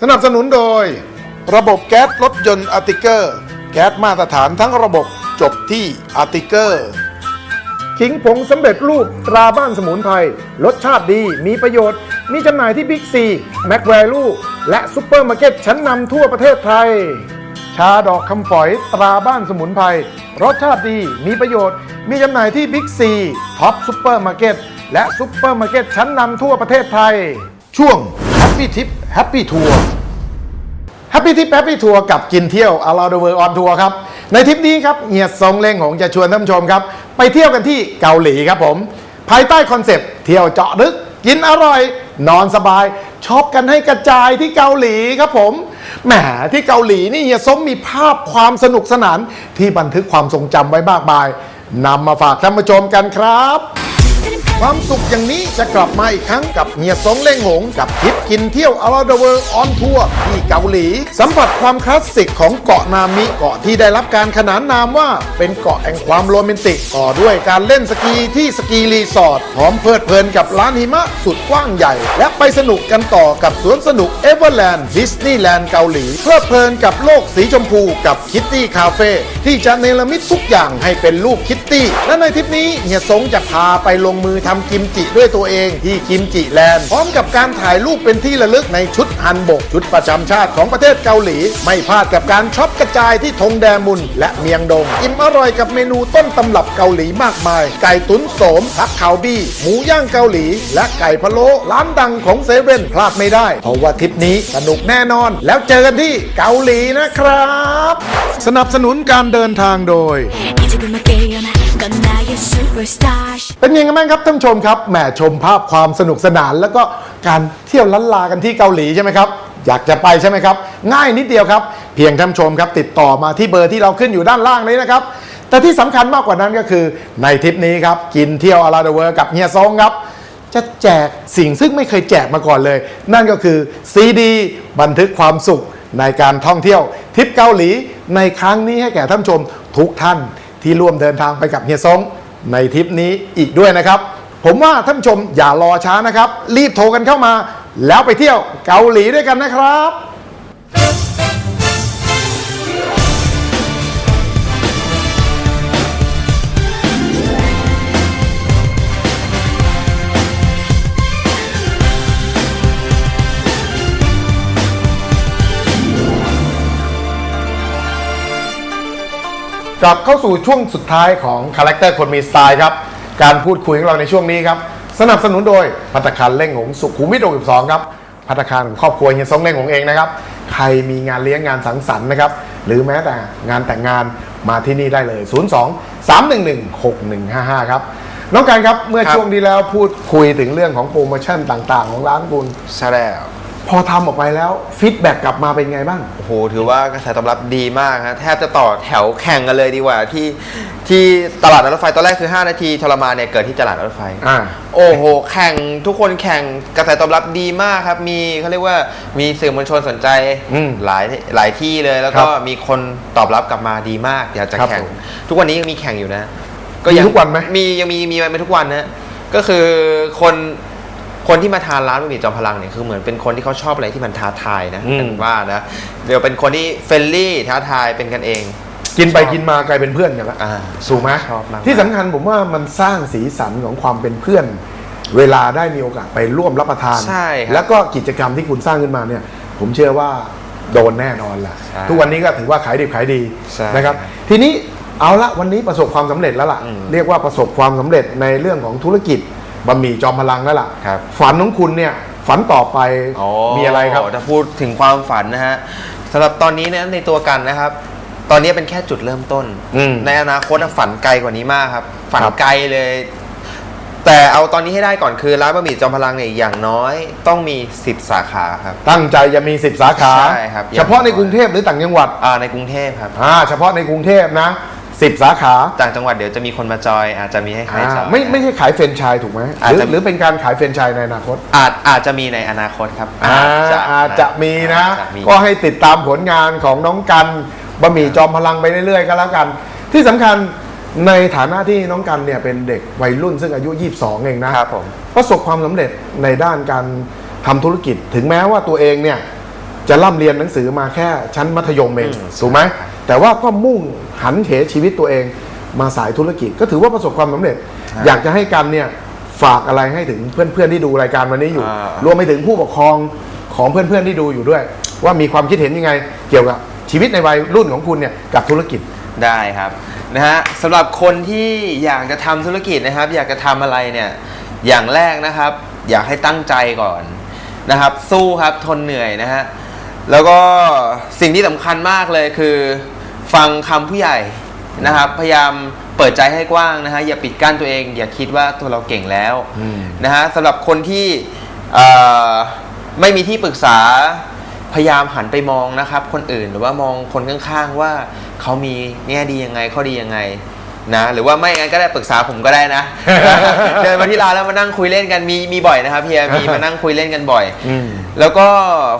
สนับสนุนโดย ระบบแก๊สรถยนต์อาร์ติเกอร์ แก๊สมาตรฐานทั้งระบบจบที่อาร์ติเกอร์ ขิงผงสำเร็จรูปตราบ้านสมุนไพรรสชาติดีมีประโยชน์ มีจำหน่ายที่บิ๊กซีแม็กแวลูและซุปเปอร์มาร์เก็ตชั้นนำทั่วประเทศไทย ชาดอกคำฝอยตราบ้านสมุนไพรรสชาติดีมีประโยชน์ มีจำหน่ายที่บิ๊กซีท็อปซุปเปอร์มาร์เก็ตและซุปเปอร์มาร์เก็ตชั้นนำทั่วประเทศไทย ช่วง Happy Tip Happy Tour Happy Tip Happy Tour กับกินเที่ยว Around the World on Tour ครับ ในทริปนี้ครับเฮียซงเล้งของจะชวนท่านผู้ชมครับ ไปเที่ยวกันที่เกาหลีครับผม ภายใต้คอนเซปต์เที่ยวเจาะลึก กินอร่อย นอนสบายช็อปกันให้กระจายที่เกาหลีครับผมแหมที่เกาหลีนี่เฮียซงมีภาพความสนุกสนานที่บันทึกความทรงจำไว้มากมายนำมาฝากท่านผู้ชมกันครับ ความสุขอย่างนี้จะกลับมาอีกครั้งกับเฮียสงเล่งหง กับทริปกินเที่ยว Around the World on Tour ที่เกาหลี สัมผัสความคลาสสิกของเกาะนามิเกาะที่ได้รับการขนานนามว่าเป็นเกาะแห่งความโรแมนติกต่อด้วยการเล่นสกีที่สกีรีสอร์ทพร้อมเพลิดเพลินกับร้านหิมะสุดกว้างใหญ่ และไปสนุกกันต่อกับสวนสนุกเอเวอร์แลนด์ดิสนีย์แลนด์เกาหลีเพลิดเพลินกับโลกสีชมพูกับคิตตี้คาเฟ่ที่จะเนรมิตทุกอย่างให้เป็นรูปคิตตี้และในทริปนี้เฮียสงจะพาไปลงมือทำกิมจิด้วยตัวเองที่กิมจิแลนด์ พร้อมกับการถ่ายรูปเป็นที่ระลึกในชุดฮันบก ชุดประจำชาติของประเทศเกาหลี ไม่พลาดกับการช็อปกระจายที่ทงแดมุน และเมียงดง อิ่มอร่อยกับเมนูต้นตำรับเกาหลีมากมาย ไก่ตุ๋นโสมทักขาวบี้ หมูย่างเกาหลี และไก่พะโล้ร้านดังของเซเว่นพลาดไม่ได้ เพราะว่าทริปนี้สนุกแน่นอน แล้วเจอกันที่เกาหลีนะครับ สนับสนุนการเดินทางโดย เป็นยังไงบ้างครับท่านชมครับแหมชมภาพความสนุกสนาน แล้วก็การเที่ยวล้านลากันที่เกาหลีใช่ไหมครับ อยากจะไปใช่ไหมครับ ง่ายนิดเดียวครับ เพียงท่านชมครับ ติดต่อมาที่เบอร์ที่เราขึ้นอยู่ด้านล่างนี้นะครับ แต่ที่สำคัญมากกว่านั้นก็คือในทริปนี้ครับ กินเที่ยวอาราเดเวอร์กับเฮียซงครับจะแจกสิ่งซึ่งไม่เคยแจกมาก่อนเลย นั่นก็คือซีดีบันทึกความสุขในการท่องเที่ยวทริปเกาหลีในครั้งนี้ให้แก่ท่านชมทุกท่านที่ร่วมเดินทางไปกับเฮียซง ในทริปนี้อีกด้วยนะครับ ผมว่าท่านผู้ชมอย่ารอช้านะครับ รีบโทรกันเข้ามา แล้วไปเที่ยวเกาหลีด้วยกันนะครับ กลับเข้าสู่ช่วงสุดท้ายของคาแรคเตอร์คนมีสไตล์ครับ การพูดคุยของเราในช่วงนี้ครับ สนับสนุนโดยพัตตาคารเล่งหงสุขุมวิท62ครับพัตตาคารของครอบครัวเฮียซงเล่งหงเองนะครับ ใครมีงานเลี้ยงงานสังสรรค์นะครับ หรือแม้แต่งานแต่งงานมาที่นี่ได้เลย 02 311 6155 ครับ น้องการครับ เมื่อครับ ช่วงที่แล้วพูดคุยถึงเรื่องของโปรโมชั่นต่างๆ ของร้านคุณ ใช่แล้ว พอทำออกไปแล้วฟีดแบ็กกลับมาเป็นไงบ้าง โอ้โห ถือว่ากระแสตอบรับดีมากฮะแทบจะต่อแถวแข่งกันเลยดีกว่าที่ที่ตลาดรถไฟตอนแรกคือ 5 นาทีทรมานเนี่ยเกิดที่ตลาดรถไฟ อ่า โอ้โห แข่งทุกคนแข่งกระแสตอบรับดีมากครับ มีเขาเรียกว่ามีสื่อมวลชนสนใจอืมหลายหลายที่เลย แล้วครัก็บมีคนตอบรับกลับมาดีมากอยากจะครับแข่ง ผมทุกวันนี้ยังมีแข่งอยู่นะมีทุกวันไหม มียังมีมีมาทุกวันนะก็คือคน คนที่มาทานร้านบะหมี่จอมพลังเนี่ยคือเหมือนเป็นคนที่เขาชอบอะไรที่มันท้าทายนะอืม เป็นว่านะเดี๋ยวเป็นคนที่เฟรนลี่ท้าทายเป็นกันเอง กินไปกินมากลายเป็นเพื่อนกันละอ่าถูกไหมชอบมาก ที่สำคัญผมว่ามันสร้างสีสันของความเป็นเพื่อน เวลาได้มีโอกาสไปร่วมรับประทาน ใช่ครับแล้วก็กิจกรรมที่คุณสร้างขึ้นมาเนี่ย ผมเชื่อว่าโดนแน่นอนแหละใช่ทุกวันนี้ก็ถือว่าขายดิบขายดีใช่นะครับ ทีนี้เอาละวันนี้ประสบความสำเร็จแล้วล่ะ อืม เรียกว่าประสบความสำเร็จในเรื่องของธุรกิจ บะหมี่จอมพลังแล้วล่ะ ครับฝันของคุณเนี่ยฝันต่อไปมีอะไรครับถ้าพูดถึงความฝันนะฮะสำหรับตอนนี้เนี่ยในตัวกันนะครับ ตอนนี้เป็นแค่จุดเริ่มต้นอืมในอนาคตอะฝันไกลกว่านี้มากครับ ฝันครับไกลเลย แต่เอาตอนนี้ให้ได้ก่อนคือร้านบะหมี่จอมพลังเนี่ยอย่างน้อยต้องมี 10 สาขาครับ ตั้งใจจะมีสิบสาขาใช่ครับเฉพาะในกรุงเทพหรือต่างจังหวัดอ่าในกรุงเทพครับอ่าเฉพาะในกรุงเทพนะ สิบสาขาต่างจังหวัดเดี๋ยวจะมีคนมาจอยอาจจะมีให้ใครอ่าจอยไม่ไม่ใช่ขายเฟรนไชส์ถูกไหมหอาจรือจะหรือเป็นการขายเฟรนไชส์ในอนาคต อาจอาจจะมีในอนาคตครับอ่าอาจจะมีนะอาจจะมีก็ให้ติดตามผลงานของน้องกันบะหมี่จอมพลังไปเรื่อยๆก็แล้วกัน ที่สำคัญในฐานะที่น้องกันเนี่ยเป็นเด็กวัยรุ่นซึ่งอายุ 22 เองนะครับผมประสบความสำเร็จในด้านการทำธุรกิจ ถึงแม้ว่าตัวเองเนี่ยจะร่ำเรียนหนังสือมาแค่ชั้นมัธยมเองอืมถูกไหม แต่ว่าก็มุ่งหันเหชีวิตตัวเองมาสายธุรกิจ ก็ถือว่าประสบความสำเร็จ อยากจะให้กันเนี่ยฝากอะไรให้ถึงเพื่อนๆที่ดูรายการวันนี้อยู่ อ่า รวมไปถึงผู้ปกครองของเพื่อนๆที่ดูอยู่ด้วย ว่ามีความคิดเห็นยังไง เกี่ยวกับชีวิตในวัยรุ่นของคุณเนี่ยกับธุรกิจ ได้ครับนะฮะสำหรับคนที่อยากจะทำธุรกิจนะครับ อยากจะทำอะไรเนี่ยอย่างแรกนะครับ อยากให้ตั้งใจก่อนนะครับ สู้ครับทนเหนื่อยนะฮะแล้วก็สิ่งที่สำคัญมากเลยคือ ฟังคำผู้ใหญ่นะครับ พยายามเปิดใจให้กว้างนะฮะอย่าปิดกั้นตัวเอง อย่าคิดว่าตัวเราเก่งแล้วอืมนะฮะสำหรับคนที่เอ่อไม่มีที่ปรึกษาพยายามหันไปมองนะครับ คนอื่นหรือว่ามองคนข้างๆว่าเขามีแง่ดียังไงข้อดียังไง นะหรือว่าไม่งั้นก็ได้ปรึกษาผมก็ได้นะ เดินมาที่ร้านแล้วมานั่งคุยเล่นกันมีมีบ่อยนะครับเฮียมีมานั่งคุยเล่นกันบ่อยอืมแล้วก็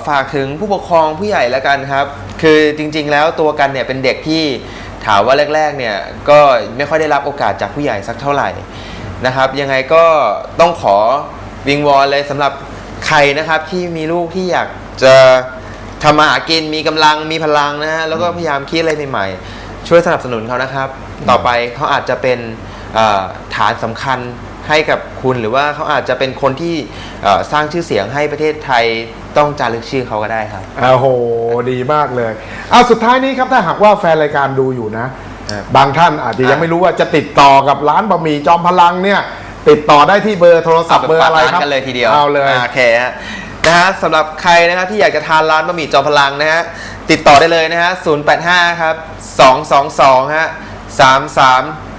ฝากถึงผู้ปกครองผู้ใหญ่แล้วกันครับ คือจริง ๆ แล้วตัวกันเนี่ยเป็นเด็กที่ถามว่าแรก ๆ เนี่ยก็ไม่ค่อยได้รับโอกาสจากผู้ใหญ่สักเท่าไหร่นะครับ ยังไงก็ต้องขอวิงวอนเลยสำหรับใครนะครับที่มีลูกที่อยากจะทำมาหากินมีกำลังมีพลังนะฮะแล้วก็พยายามคิดอะไรใหม่ๆ ช่วยสนับสนุนเขานะครับ ต่อไปเขาอาจจะเป็นเอ่อฐานสำคัญให้กับคุณหรือว่าเขาอาจจะเป็นคนที่เอ่อสร้างชื่อเสียงให้ประเทศไทยต้องจารึกชื่อเขาก็ได้ครับโอ้โห ดีมากเลยเอาสุดท้ายนี้ครับถ้าหากว่าแฟนรายการดูอยู่นะครับบางท่านอาจจะยังไม่รู้ว่าจะติดต่อกับร้านบะหมี่จอมพลังเนี่ย ติดต่อได้ที่เบอร์โทรศัพท์เบอร์อะไรครับ กันเลยทีเดียวเอาเลยโอเคฮะ นะฮะสำหรับใครนะครับที่อยากจะทานร้านบะหมี่จอมพลังนะฮะติดต่อได้เลยนะฮะ085ครับ222ฮะ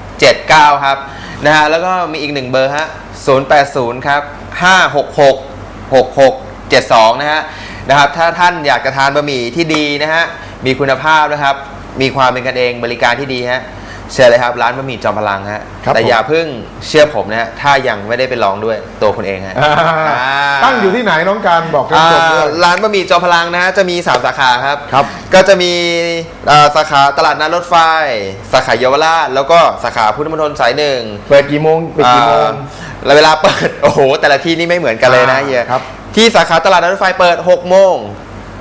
3379ครับนะฮะแล้วก็มีอีกหนึ่งเบอร์ฮะ080ครับ566 6672นะฮะนะครับถ้าท่านอยากจะทานบะหมี่ที่ดีนะฮะมีคุณภาพนะครับ มีความเป็นกันเองบริการที่ดีฮะ เชิญเลยครับ ร้านบะหมี่จอมพลังฮะครับแต่ผม อย่าเพิ่งเชื่อผมนะฮะถ้ายังไม่ได้ไปลองด้วยตัวคุณเองฮะอ่าอ่าตั้งอยู่ที่ไหนน้องการบอกกันอ่าจบด้วย ร้านบะหมี่จอมพลังนะฮะจะมี 3 สาขาครับ ครับ ก็จะมีอ่าสาขาตลาดนัดรถไฟ สาขาเยาวราชแล้วก็สาขาพุทธมณฑลสายหนึ่ง เปิดกี่โมงปิดกี่โมงอ่าแล้วเวลาเปิด โอ้โห แต่ละที่นี่ไม่เหมือนกันเลยนะอ่าเฮียครับ ที่สาขาตลาดนัดรถไฟเปิด 6 โมง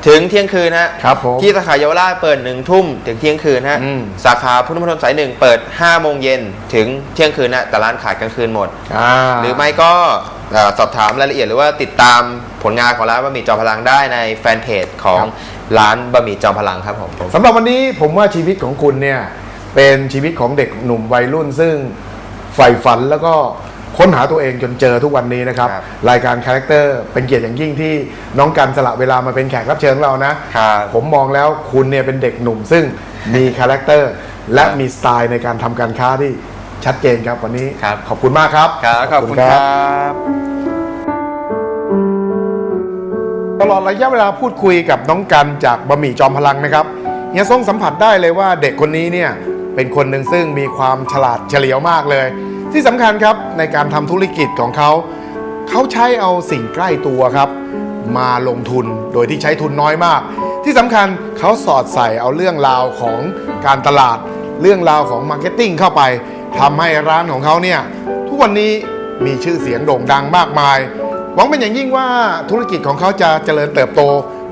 ถึงเที่ยงคืนฮะครับผมที่สาขาเยาวราชเปิดหนึ่งทุ่มถึงเที่ยงคืนฮะอืมสาขาพุทธมณฑลสายหนึ่งเปิด5โมงเย็นถึงเที่ยงคืนฮะแต่ร้านขายกลางคืนหมดอ่าหรือไม่ก็เอ่อสอบถามรายละเอียดหรือว่าติดตามผลงานของร้านบะหมี่จอมพลังได้ในแฟนเพจของร้านบะหมี่จอมพลังครับผม สำหรับวันนี้ผมว่าชีวิตของคุณเนี่ยเป็นชีวิตของเด็กหนุ่มวัยรุ่นซึ่งใฝ่ฝันแล้วก็ ค้นหาตัวเองจนเจอทุกวันนี้นะครับ ครับรายการคาแรคเตอร์เป็นเกียรติอย่างยิ่งที่น้องกันสละเวลามาเป็นแขกรับเชิญของเรานะ ครับผมมองแล้วคุณเนี่ยเป็นเด็กหนุ่มซึ่งมีคาแรคเตอร์และครับมีสไตล์ในการทำการค้าที่ชัดเจนครับวันนี้ครับ ขอบคุณมากครับ ครับขอบคุณครับ ตลอดระยะเวลาพูดคุยกับน้องกันจากบะหมี่จอมพลังนะครับเฮียทรงสัมผัสได้เลยว่าเด็กคนนี้เนี่ยเป็นคนหนึ่งซึ่งมีความฉลาดเฉลียวมากเลย ที่สำคัญครับในการทำธุรกิจของเขา เขาใช้เอาสิ่งใกล้ตัวครับ มาลงทุนโดยที่ใช้ทุนน้อยมาก ที่สำคัญเขาสอดใส่เอาเรื่องราวของการตลาด เรื่องราวของมาร์เก็ตติ้งเข้าไปทำให้ร้านของเขาเนี่ยทุกวันนี้มีชื่อเสียงโด่งดังมากมาย หวังเป็นอย่างยิ่งว่าธุรกิจของเขาจะเจริญเติบโต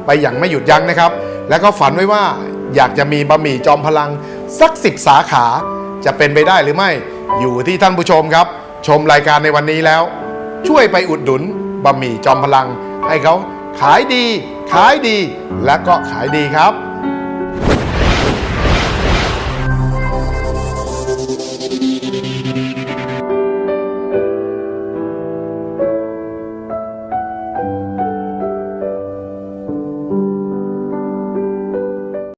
ไปอย่างไม่หยุดยั้งนะครับ และก็ฝันไว้ว่าอยากจะมีบะหมี่จอมพลังสักสิบสาขาจะเป็นไปได้หรือไม่ อยู่ที่ท่านผู้ชมครับ ชมรายการในวันนี้แล้ว ช่วยไปอุดหนุนบะหมี่จอมพลัง ให้เขาขายดี ขายดีและก็ขายดีครับ